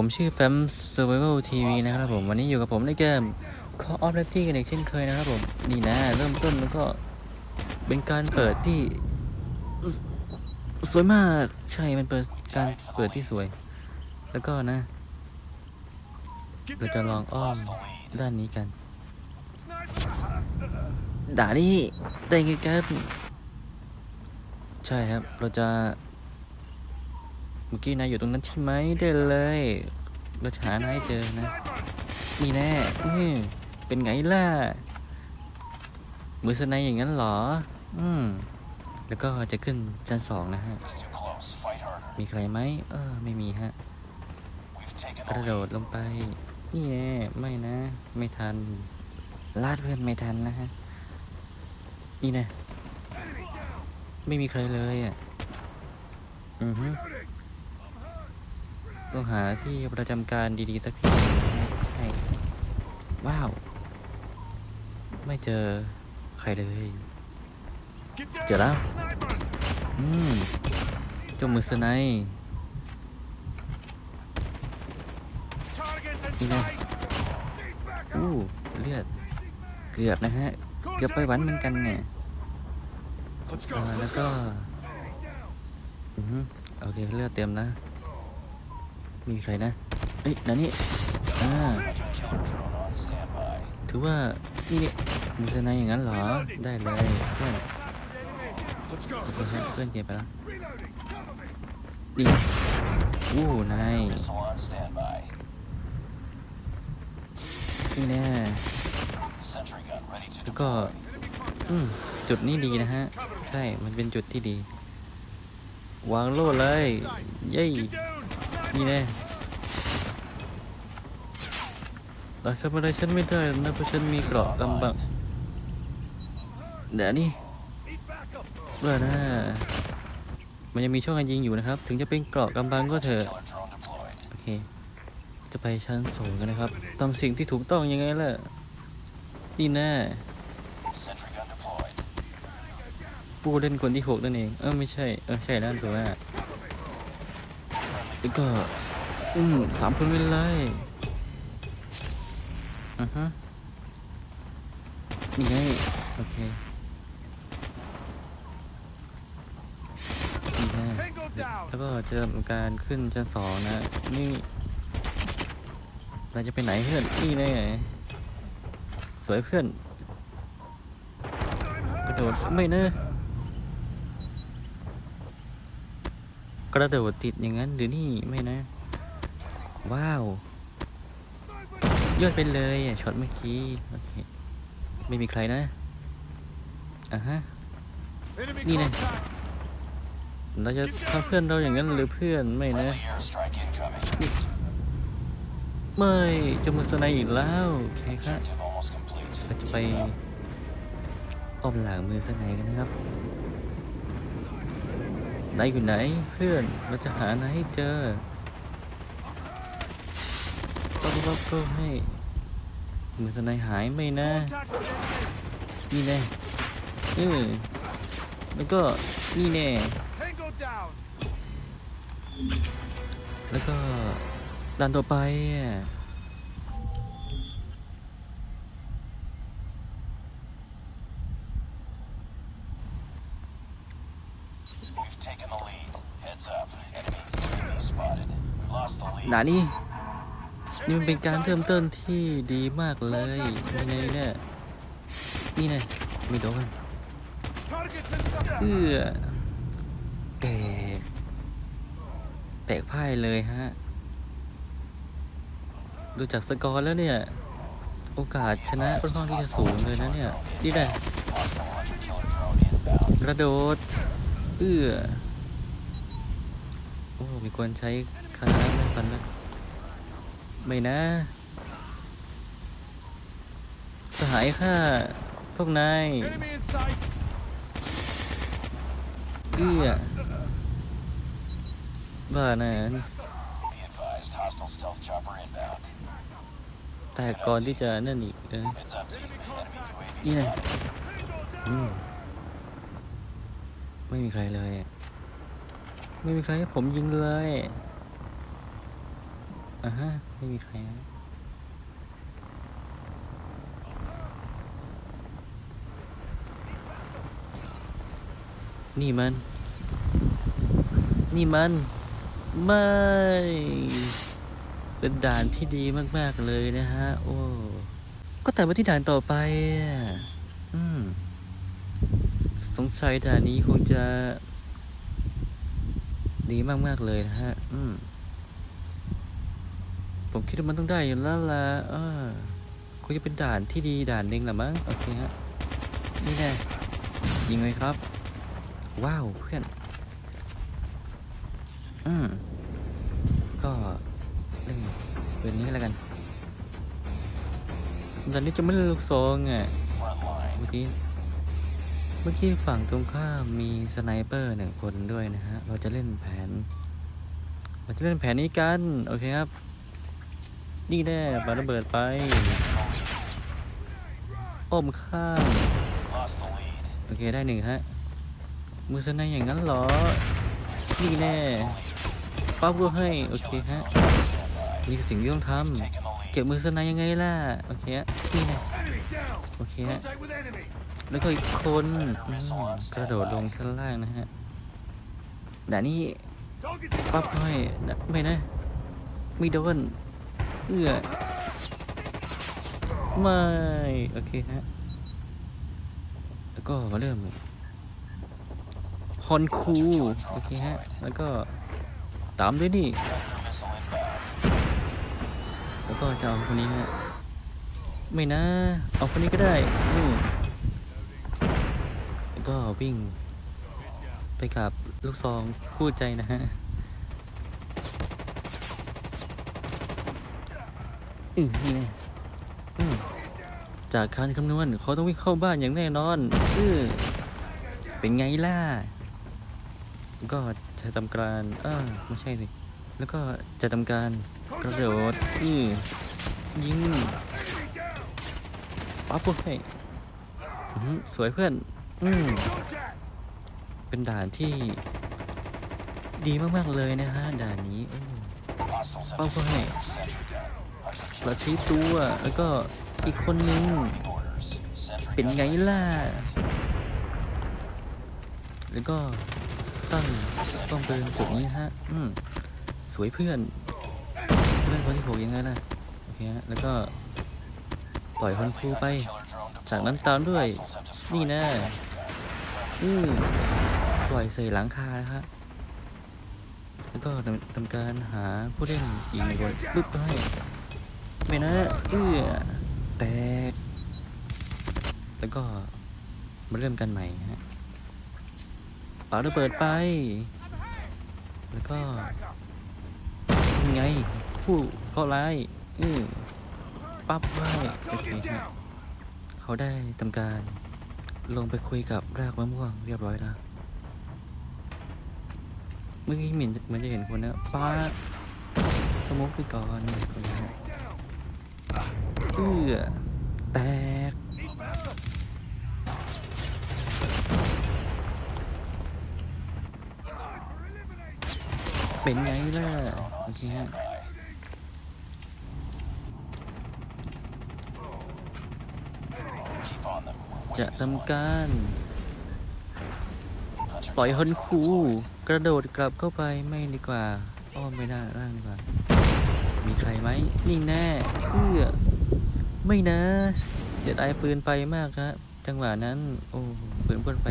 ผมชื่อแฟม Survival TV นะครับผม วันนี้อยู่กับผมในเกม Call of Duty กันอีกเช่นเคยนะครับผม นี่นะ เริ่มต้นแล้วก็เป็นการเปิดที่ สวยมากใช่มันเปิดการเปิดที่สวย แล้วก็นะ เราจะลองอ้อมด้านนี้กันด่านี่ได้ไงกันใช่ครับ เราจะ เมื่อกี้นายอยู่ตรงนั้นใช่ไหมได้เลยเราจะหานายเจอนะ นี่แน่เป็นไงล่ะ มือสไนายอย่างนั้นเหรอ อืม แล้วก็จะขึ้นชั้นสองนะฮะ มีใครไหม เออ ไม่มีฮะ กระโดดลงไป นี่แน่ไม่นะ ไม่ทัน ลาดเพื่อนไม่ทันนะฮะ นี่แน่ไม่มีใครเลยอะ อือฮึ ต้องหาที่ประจำการดีๆสักที่หนึ่งนะฮะใช่ ว้าว ไม่เจอใครเลย เจอแล้ว อืมเจ้ามือสไนป์นี่นะอู้เลือด เกือบนะฮะ เกือบไปหวันเหมือนกันเนี่ยอ่าแล้วก็ อือฮึโอเค เลือดเต็มนะ มีใครนะ เอ้ยนั่นนี่อ่าถือว่า นี่นี่มีสนายอย่างนั้นเหรอ ได้เลยเพื่อนเพื่อนเก็บไปแล้วดีอู้นายนี่แน่แล้วก็ อืม จุดนี้ดีนะฮะ ใช่ มันเป็นจุดที่ดี วางโล่เลย เย้ นี่แน่เราทำอะไรฉันไม่ได้นะเพราะฉันมีเกราะกำบังเดี๋ยวนี่เพื่อนะมันยังมีช่องการยิงอยู่นะครับ ถึงจะเป็นเกราะกำบังก็เถอะโอเค จะไปชั้นสูงกันนะครับทำสิ่งที่ถูกต้องยังไงล่ะนี่แน่ผู้เล่นคนที่หกนั่นเอง เออไม่ใช่ เออใช่แล้วถูกไหม แล้วก็ อืมสามคนเป็นไรอือฮะนี่ไงโอเคนี่ไงแล้วก็จะการขึ้นชั้นสองนะ นี่เราจะไปไหนเพื่อนนี่แน่สวยเพื่อนกระโดดไม่เนอะ กระโดดติดอย่างนั้นหรือนี่ไม่นะ ว้าว ยอดไปเลยช็อตเมื่อกี้โอเคไม่มีใครนะอะฮะนี่นะเราจะทำเพื่อนเราอย่างนั้นหรือเพื่อนไม่นะไม่จะมือสไนอีกแล้วโอเคครับเราจะไปอ้อมหลังมือสไนกันนะครับ นายอยู่ไหนเพื่อนเราจะหานายให้เจอก็ก็ก็ให้มือสไนหายไม่นะ นี่แน่เออแล้วก็นี่แน่แล้วก็ด่านต่อไปอะ ด่านนี้นี่มันเป็นการเริ่มต้นที่ดีมากเลยยังไงเนี่ยนี่นะม่โดนเอื้อแตกแตกพ่ายเลยฮะ ดูจากสกอร์แล้วเนี่ย โอกาสชนะค่อนข้างที่จะสูงเลยนะเนี่ยนี่แหละกระโดด เอื้อ โอ้ มีคนใช้ คาถาไม่ฟันแล้วไม่นะ สหายข้าพวกนายเอื้อบ้านะแต่ก่อนที่จะนั่นอีกเออนี่ไงอืมไม่มีใครเลย ไม่มีใครให้ผมยิงเลย อ่าฮะไม่มีใครฮะนี่มัน นี่มัน ไม่ เป็นด่านที่ดีมาก ๆ เลยนะฮะ โอ้ ก็แต่ว่าที่ด่านต่อไปอะอืม สงสัยด่านนี้คงจะ ดีมาก ๆ เลยนะฮะ อืม ผมคิดว่ามันต้องได้อยู่แล้วล่ะเออคงจะเป็นด่านที่ดีด่านหนึ่งแหละมั้งโอเคฮะนี่แน่ยิงเลยครับ ว้าวเพื่อน อืมก็เล่นปืนนี้แล้วกันตอนนี้จะไม่เล่นลูกซองอะเมื่อกี้เมื่อกี้ฝั่งตรงข้ามมีสไนเปอร์หนึ่งคนด้วยนะฮะ เราจะเล่นแผน เราจะเล่นแผนนี้กัน โอเคครับ นี่แน่ปาระเบิดไปอ้อมข้างโอเคได้หนึ่งฮะมือสไนอย่างนั้นเหรอ นี่แน่ปั๊บก็ให้ โอเคฮะ นี่คือสิ่งที่ต้องทำเก็บมือสไนยังไงล่ะ โอเคฮะ นี่แน่โอเคฮะ แล้วก็อีกคนกระโดดลงชั้นล่างนะฮะด่านี้ปั๊บก็ให้ไม่นะ ไม่โดน เอื้อไม่ โอเคฮะ แล้วก็มาเริ่มฮอนคู โอเคฮะ แล้วก็ตามด้วยนี่ แล้วก็จะเอาคนนี้ฮะ ไม่นะ เอาคนนี้ก็ได้อืแล้วก็วิ่ง ไปกับลูกซองคู่ใจนะฮะ อืมนี่ไงอืมจากการคำนวณเขาต้องวิ่งเข้าบ้านอย่างแน่นอนเออเป็นไงล่ะ ก็จะทำการเออไม่ใช่สิ แล้วก็จะทำการกระโดดอือยิงปั๊บพวกให้อื้อหือสวยเพื่อน อืมเป็นด่านที่ ดีมาก ๆ เลยนะฮะ ด่านนี้อืมปั๊บพวกให้ เราชี้ตัวแล้วก็อีกคนนึง เป็นไงล่ะ แล้วก็ตั้งต้องเดินจุดนี้ฮะ อืม สวยเพื่อน เพื่อนคนที่หกยังไงล่ะโอเคฮะ แล้วก็ ปล่อยคนครูไป จากนั้นตามด้วย นี่นะอืมปล่อยใส่หลังคานะฮะแล้วก็ทำการหาผู้เล่นอีกคนปึ๊บก็ให้ ไม่นะเอื้อแตกแล้วก็มาเริ่มกันใหม่ฮะปาระเบิดไป แล้วก็ยังไง ผู้เข้าร้ายอือปั๊บไล่โอเคฮะเขาได้ทำการลงไปคุยกับรากมะม่วงเรียบร้อยแล้วเมื่อกี้เหมือนเหมันจะเห็นคนนะป้าสมุกไปก่อนนี่คนนี้ฮะเอื้อ แตก เป็นไงล่ะ โอเคฮะจะทำการ ปล่อยฮอนคู กระโดดกลับเข้าไปไม่ดีกว่า อ้อมไม่ได้ร่างดีกว่า มีใครไหม นี่แน่เอื้อ ไม่นะ เสียดายปืนไปมากครับจังหวะนั้น โอ้ปืนพ่นไป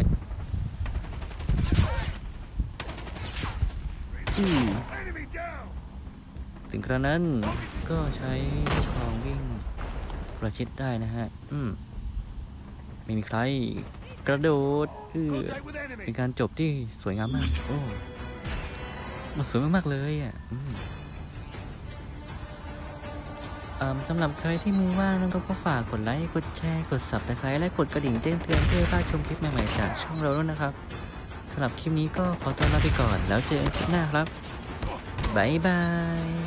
ถึงกระนั้นก็ใช้ลูกซองวิ่งประชิดได้นะฮะ อืมไม่มีใครกระโดดเออเป็นการจบที่สวยงามมาก โอ้ มันสวยมาก ๆ เลยอะอืม สำหรับใครที่มือว่างนะครับก็ฝากกดไลค์ กดแชร์ กด subscribe และกดกระดิ่งแจ้งเตือนเพื่อไม่พลาดชมคลิปใหม่ๆจากช่องเราด้วยนะครับสำหรับคลิปนี้ก็ขอตัวลาไปก่อน แล้วเจอกันคลิปหน้าครับบ๊ายบาย